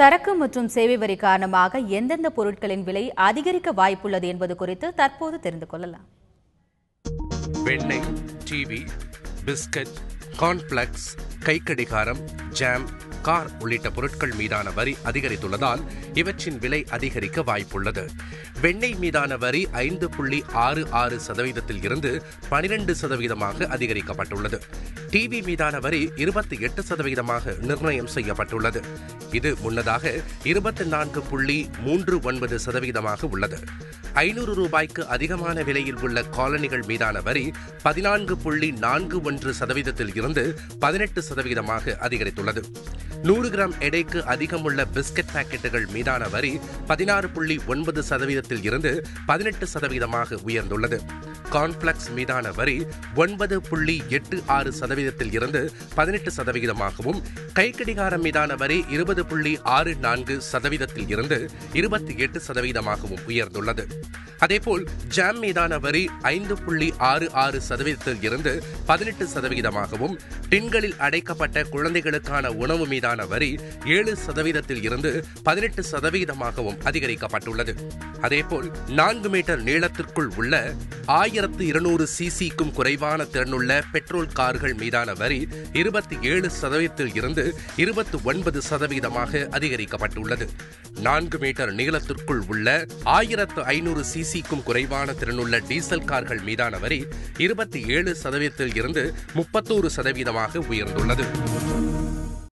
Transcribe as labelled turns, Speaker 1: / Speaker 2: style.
Speaker 1: சரக்கு மற்றும் சேவை வரி காரணமாக எந்தெந்த பொருட்களின் விலை அதிகரிக்க வாய்ப்புள்ளது என்பது குறித்து தற்போது தெரிந்து கொள்ளலாம்.
Speaker 2: வெண்ணெய் டிவி பிஸ்கட் கார்ன்ஃபிளக்ஸ் கைக்கடிகாரம் ஜாம் கார் உள்ளிட்ட பொருட்கள் மீதான வரி அதிகரித்துள்ளதால் இவற்றின் விலை அதிகரிக்க வாய்ப்புள்ளது. வெண்ணெய் மீதான வரி ஐந்து புள்ளி ஆறு ஆறு சதவீதத்தில் இருந்து பனிரெண்டு சதவீதமாக அதிகரிக்கப்பட்டுள்ளது. டிவி மீதான வரி இருபத்தி எட்டு சதவீதமாக நிர்ணயம் செய்யப்பட்டுள்ளது. இது முன்னதாக இருபத்தி நான்கு புள்ளி மூன்று ஒன்பது சதவீதமாக உள்ளது. ஐநூறு ரூபாய்க்கு அதிகமான விலையில் உள்ள காலனிகள் மீதான வரி பதினான்கு புள்ளி நான்கு ஒன்று சதவீதத்தில் இருந்து பதினெட்டு சதவீதமாக அதிகரித்துள்ளது. நூறு கிராம் எடைக்கு அதிகமுள்ள பிஸ்கட் பாக்கெட்டுகள் மீதான வரி பதினாறு புள்ளி ஒன்பது சதவீதத்தில் இருந்து பதினெட்டு சதவீதமாக உயர்ந்துள்ளது. கான்ஃபிளக்ஸ் மீதான வரி ஒன்பது புள்ளி எட்டு ஆறு சதவீதத்தில் இருந்து பதினெட்டு சதவீதமாகவும் கைக்கடிகாரம் மீதான வரி இருபது புள்ளி ஆறு நான்கு சதவீதத்தில் இருந்து இருபத்தி எட்டு சதவீதமாகவும் உயர்ந்துள்ளது. அதேபோல் ஜாம் மீதான வரி ஐந்து புள்ளி ஆறு ஆறு சதவீதத்தில் இருந்து பதினெட்டு சதவீதமாகவும் டின்களில் அடைக்கப்பட்ட குழந்தைகளுக்கான உணவு மீதான வரி ஏழு சதவீதத்தில் இருந்து பதினெட்டு சதவீதமாகவும் அதிகரிக்கப்பட்டுள்ளது. அதேபோல் நான்கு மீட்டர் நீளத்திற்குள் உள்ள ஆயிரத்து இருநூறு சிசிக்கும் குறைவான திறனுள்ள பெட்ரோல் கார்கள் மீதான வரி இருபத்தி ஏழு சதவீதத்தில் இருந்து இருபத்தி ஒன்பது சதவீதமாக அதிகரிக்கப்பட்டுள்ளது. நான்கு மீட்டர் நீளத்திற்குள் உள்ள ஆயிரத்து ஐநூறு சிசி சிசிக்கும் குறைவான திறனுள்ள டீசல் கார்கள் மீதான வரி இருபத்தி ஏழு சதவீதத்தில் இருந்து முப்பத்தோரு சதவீதமாக உயர்ந்துள்ளது.